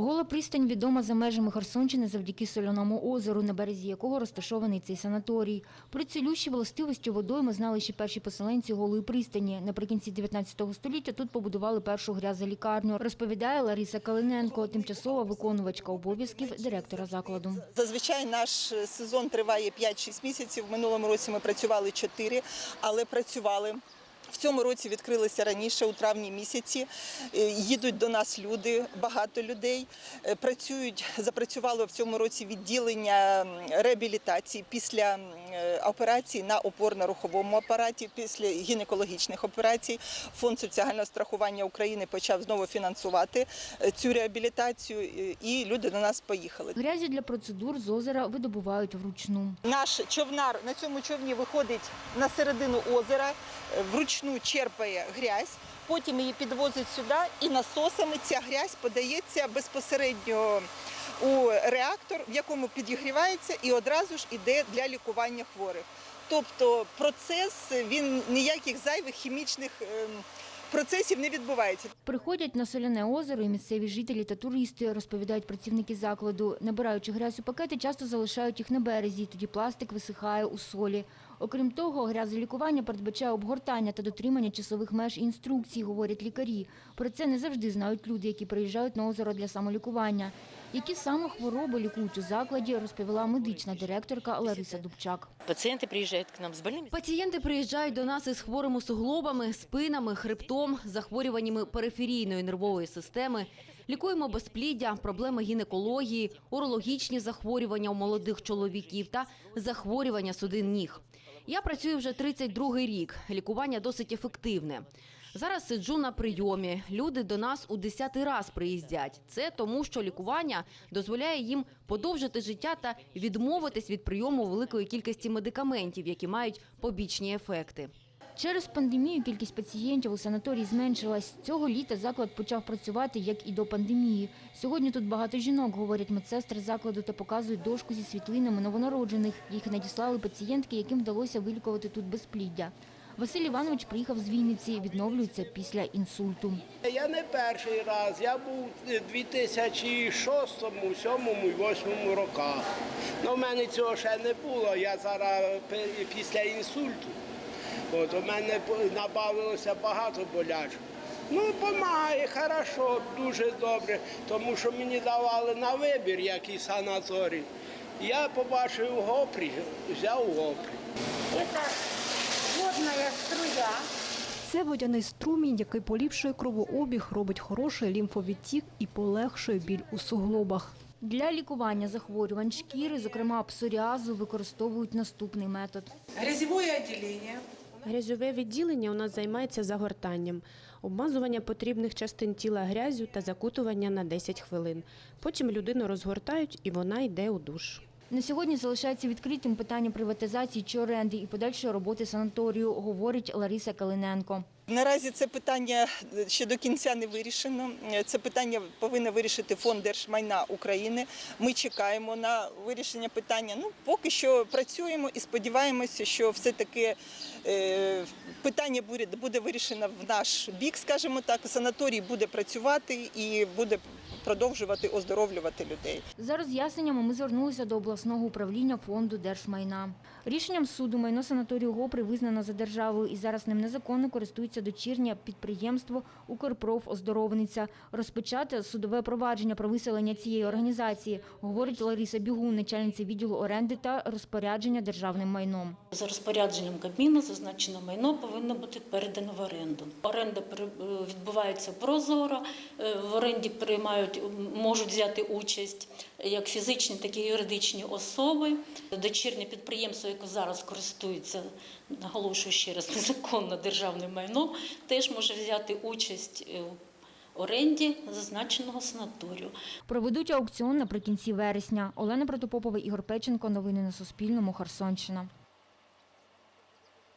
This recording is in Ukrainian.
Гола пристань відома за межами Херсонщини завдяки соляному озеру, на березі якого розташований цей санаторій. Про цілющі властивості водойми знали ще перші поселенці голої пристані. Наприкінці 19 століття тут побудували першу грязолікарню, розповідає Лариса Калиненко, тимчасова виконувачка обов'язків директора закладу. Зазвичай наш сезон триває 5-6 місяців. В минулому році ми працювали 4, але працювали. В цьому році відкрилися раніше, у травні місяці. Е, Їдуть до нас люди, багато людей. Е, Працюють, запрацювало в цьому році відділення реабілітації після операцій на опорно-руховому апараті, після гінекологічних операцій. Фонд соціального страхування України почав знову фінансувати е, цю реабілітацію, е, і люди до нас поїхали. Грязю для процедур з озера видобувають вручну. Наш човнар на цьому човні виходить на середину озера, е, вручну черпає грязь, потім її підвозить сюди і насосами ця грязь подається безпосередньо у реактор, в якому підігрівається і одразу ж іде для лікування хворих. Тобто процес він ніяких зайвих хімічних ем, процесів не відбувається. Приходять на соляне озеро і місцеві жителі та туристи, розповідають працівники закладу. Набираючи грязь у пакети, часто залишають їх на березі, тоді пластик висихає у солі. Окрім того, грязолікування передбачає обгортання та дотримання часових меж і інструкцій, говорять лікарі. Про це не завжди знають люди, які приїжджають на озеро для самолікування. Які саме хвороби лікують у закладі, розповіла медична директорка Лариса Дубчак. Пациенты приезжают к нам с больными. Пацієнти приїжджають до нас із хворими суглобами, спинами, хребтом, захворюваннями периферійної нервової системи. Лікуємо безпліддя, проблеми гінекології, урологічні захворювання у молодих чоловіків та захворювання судин ніг. Я працюю вже 32-й рік. Лікування досить ефективне. Зараз сиджу на прийомі. Люди до нас у десятий раз приїздять. Це тому, що лікування дозволяє їм подовжити життя та відмовитись від прийому великої кількості медикаментів, які мають побічні ефекти. Через пандемію кількість пацієнтів у санаторії зменшилась. Цього літа заклад почав працювати, як і до пандемії. Сьогодні тут багато жінок, говорять медсестри закладу та показують дошку зі світлинами новонароджених. Їх надіслали пацієнтки, яким вдалося вилікувати тут безпліддя. Василь Іванович приїхав з Вінниці, відновлюється після інсульту. Я не перший раз, я був у 2006, 2007 і 2008 роках. Ну, в мене цього ще не було, я зараз після інсульту. От, у мене набавилося багато болячок. Ну, допомагає, хорошо, дуже добре, тому що мені давали на вибір, який санаторій. Я побачив Гопрі, взяв Гопрі. Это водная струя. Це водяний струмінь, який поліпшує кровообіг, робить хороший лімфовідтік і полегшує біль у суглобах. Для лікування захворювань шкіри, зокрема псоріазу, використовують наступний метод. Грязевое отделение. Грязьове відділення у нас займається загортанням, обмазування потрібних частин тіла грязю та закутування на 10 хвилин. Потім людину розгортають і вона йде у душ. На сьогодні залишається відкритим питання приватизації чи оренди і подальшої роботи санаторію, говорить Лариса Калиненко. Наразі це питання ще до кінця не вирішено. Це питання повинен вирішити фонд держмайна України. Ми чекаємо на вирішення питання. Ну поки що працюємо і сподіваємося, що все таки е, питання буде вирішено в наш бік, скажімо так. Санаторій буде працювати і буде продовжувати оздоровлювати людей. За роз'ясненнями ми звернулися до обласного управління фонду держмайна. Рішенням суду майно санаторію Гопри визнано за державою і зараз ним незаконно користується дочірнє підприємство «Укрпрофоздоровниця». Розпочати судове провадження про виселення цієї організації, говорить Лариса Бігун, начальниця відділу оренди та розпорядження державним майном. За розпорядженням Кабміну зазначено майно повинно бути передано в оренду. Оренда е, відбувається прозоро. Е, В оренді приймають, можуть взяти участь як фізичні, так і юридичні особи. Дочірнє підприємство, яке зараз користується, наголошую ще раз, незаконно державним майном, теж може взяти участь е, в оренді зазначеного санаторію. Проведуть аукціон наприкінці вересня. Олена Протопопова, Ігор Печенко. Новини на Суспільному. Херсонщина.